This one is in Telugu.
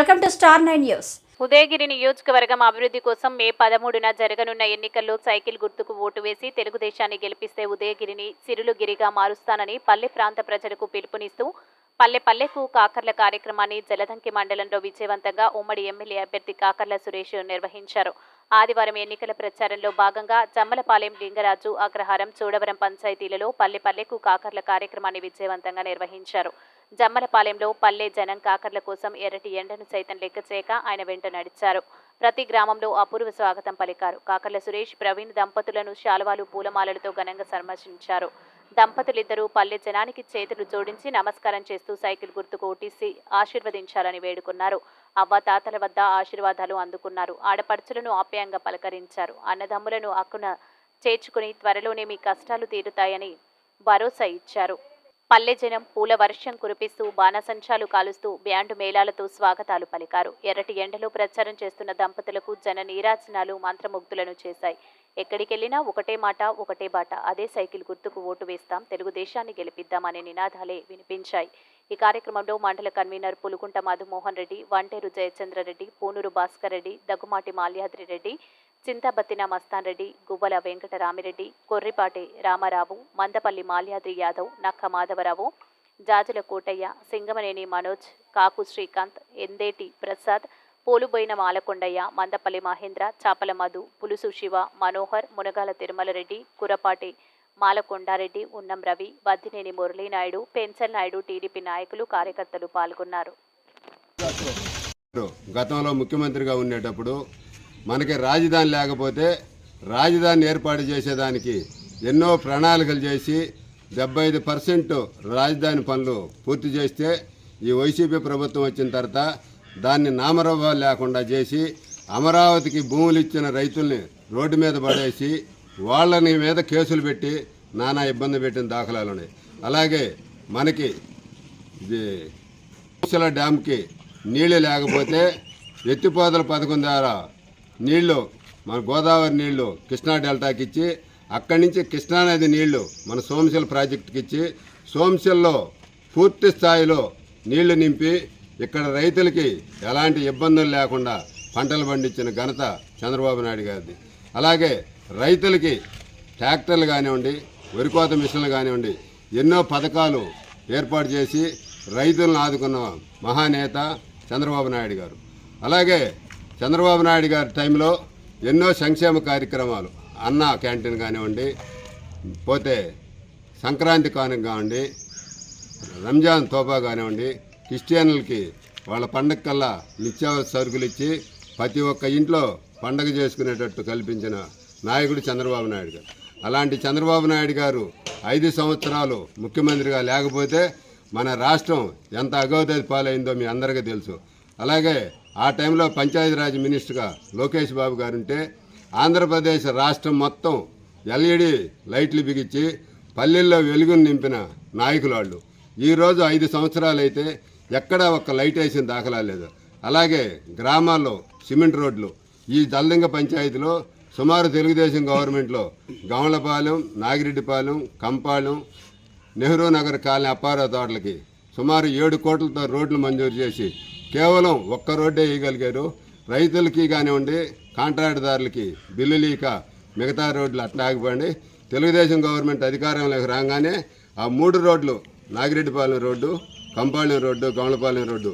Welcome to star nine news. Udayagiri నియోజకవర్గం అభివృద్ధి కోసం మే పదమూడున జరగనున్న ఎన్నికల్లో సైకిల్ గుర్తుకు ఓటు వేసి తెలుగుదేశాన్ని గెలిపిస్తే ఉదయగిరిని సిరులుగిరిగా మారుస్తానని పల్లె ప్రాంత ప్రజలకు పిలుపునిస్తూ పల్లె పల్లెకు కాకర్ల కార్యక్రమాన్ని జలదంకి మండలంలో విజయవంతంగా ఉమ్మడి ఎమ్మెల్యే అభ్యర్థి కాకర్ల సురేష్ నిర్వహించారు. ఆదివారం ఎన్నికల ప్రచారంలో భాగంగా జమ్మలపాలెం లింగరాజు అగ్రహారం చూడవరం పంచాయతీలలో పల్లె పల్లెకు కాకర్ల కార్యక్రమాన్ని విజయవంతంగా నిర్వహించారు. జమ్మలపాలెంలో పల్లె జనం కాకర్ల కోసం ఎర్రటి ఎండను సైతం లెక్క చేయక ఆయన వెంట నడిచారు. ప్రతి గ్రామంలో అపూర్వ స్వాగతం పలికారు. కాకర్ల సురేష్ ప్రవీణ్ దంపతులను శాలువాలు పూలమాలలతో ఘనంగా సన్మానించారు. దంపతులిద్దరూ పల్లె జనానికి చేతులు జోడించి నమస్కారం చేస్తూ సైకిల్ గుర్తుకు ఓటీసీ ఆశీర్వదించాలని వేడుకున్నారు. అవ్వ తాతల వద్ద ఆశీర్వాదాలు అందుకున్నారు. ఆడపడుచులను ఆప్యాయంగా పలకరించారు. అన్నదమ్ములను అక్కున చేర్చుకుని త్వరలోనే మీ కష్టాలు తీరుతాయని భరోసా ఇచ్చారు. పల్లె జనం పూల వర్షం కురిపిస్తూ బాణసంచాలు కాలుస్తూ బ్యాండ్ మేళాలతో స్వాగతాలు పలికారు. ఎర్రటి ఎండలో ప్రచారం చేస్తున్న దంపతులకు జన నీరాజనాలు మంత్రముగ్ధులను చేశాయి. ఎక్కడికెళ్ళినా ఒకటే మాట ఒకటే బాట. అదే సైకిల్ గుర్తుకు ఓటు వేస్తాం తెలుగుదేశాన్ని గెలిపిద్దాం అనే నినాదాలే వినిపించాయి. ఈ కార్యక్రమంలో మండల కన్వీనర్ పులుగుంట మధుమోహన్ రెడ్డి వంటేరు జయచంద్రరెడ్డి పూనూరు భాస్కర్ రెడ్డి దగ్గుమాటి మాల్యాద్రి రెడ్డి చింతబత్తిన మస్తాన్ రెడ్డి గువ్వల వెంకటరామిరెడ్డి కొర్రిపాటి రామారావు మందపల్లి మాల్యాద్రి యాదవ్ నక్క మాధవరావు జాజుల కోటయ్య సింగమనేని మనోజ్ కాకు శ్రీకాంత్ ఎందేటి ప్రసాద్ పోలుబోయిన మాలకొండయ్య మందపల్లి మహేంద్ర చాపల మధు పులుసు శివ మనోహర్ మునగాల తిరుమలరెడ్డి కురపాటి మాలకొండారెడ్డి ఉన్నం రవి వద్దినేని మురళీనాయుడు పెన్సల్ నాయుడు టీడీపీ నాయకులు కార్యకర్తలు పాల్గొన్నారు. గతంలో ముఖ్యమంత్రిగా ఉండేటప్పుడు మనకి రాజధాని లేకపోతే రాజధాని ఏర్పాటు చేసేదానికి ఎన్నో ప్రణాళికలు చేసి డెబ్బై ఐదు పర్సెంట్ రాజధాని పనులు పూర్తి చేస్తే ఈ వైసీపీ ప్రభుత్వం వచ్చిన తర్వాత దాన్ని నామరూపాలు లేకుండా చేసి అమరావతికి భూములు ఇచ్చిన రైతుల్ని రోడ్డు మీద పడేసి వాళ్ళని మీద కేసులు పెట్టి నానా ఇబ్బంది పెట్టిన దాఖలాలు ఉన్నాయి. అలాగే మనకి ఇది డ్యామ్కి నీళ్ళు లేకపోతే ఎత్తిపోతల పథకం ద్వారా నీళ్ళు మన గోదావరి నీళ్ళు కృష్ణా డెల్టాకి ఇచ్చి అక్కడి నుంచి కృష్ణానది నీళ్ళు మన సోమశిల ప్రాజెక్టుకి ఇచ్చి సోమశిల్లో పూర్తి స్థాయిలో నీళ్ళు నింపి ఇక్కడ రైతులకి ఎలాంటి ఇబ్బందులు లేకుండా పంటలు పండించిన ఘనత చంద్రబాబు నాయుడు గారిది. అలాగే రైతులకి ట్రాక్టర్లు కానివ్వండి వరికోత మిషన్లు కానివ్వండి ఎన్నో పథకాలు ఏర్పాటు చేసి రైతులను ఆదుకున్న మహానేత చంద్రబాబు నాయుడు గారు. అలాగే చంద్రబాబు నాయుడు గారి టైంలో ఎన్నో సంక్షేమ కార్యక్రమాలు అన్న క్యాంటీన్ కానివ్వండి పోతే సంక్రాంతి కానుక కానివ్వండి రంజాన్ తోపా కానివ్వండి క్రిస్టియన్లకి వాళ్ళ పండగ కల్లా నిత్యావసర సరుకులు ఇచ్చి ప్రతి ఒక్క ఇంట్లో పండగ చేసుకునేటట్టు కల్పించిన నాయకుడు చంద్రబాబు నాయుడు గారు. అలాంటి చంద్రబాబు నాయుడు గారు ఐదు సంవత్సరాలు ముఖ్యమంత్రిగా లేకపోతే మన రాష్ట్రం ఎంత అగౌతది పాలైందో మీ అందరికీ తెలుసు. అలాగే ఆ టైంలో పంచాయతీరాజ్ మినిస్టర్గా లోకేష్ బాబు గారు ఉంటే ఆంధ్రప్రదేశ్ రాష్ట్రం మొత్తం ఎల్ఈడి లైట్లు బిగించి పల్లెల్లో వెలుగును నింపిన నాయకులు వాళ్ళు ఈరోజు ఐదు సంవత్సరాలు అయితే ఎక్కడా ఒక్క లైట్ వేసిన దాఖలా లేదు. అలాగే గ్రామాల్లో సిమెంట్ రోడ్లు. ఈ జల్లింగ పంచాయతీలో సుమారు తెలుగుదేశం గవర్నమెంట్లో గమలపాలెం నాగిరెడ్డిపాలెం కంపాలెం నెహ్రూ నగర్ కాలనీ అప్పారావు తోటలకి సుమారు ఏడు కోట్లతో రోడ్లు మంజూరు చేసి కేవలం ఒక్క రోడ్డే వేయగలిగారు రైతులకి కానివ్వండి కాంట్రాక్టుదారులకి బిల్లు లీక మిగతా రోడ్లు అట్లా ఆగిపోండి తెలుగుదేశం గవర్నమెంట్ అధికారంలోకి రాగానే ఆ మూడు రోడ్లు Nagireddipalem road Kampalem road Gamalapalem road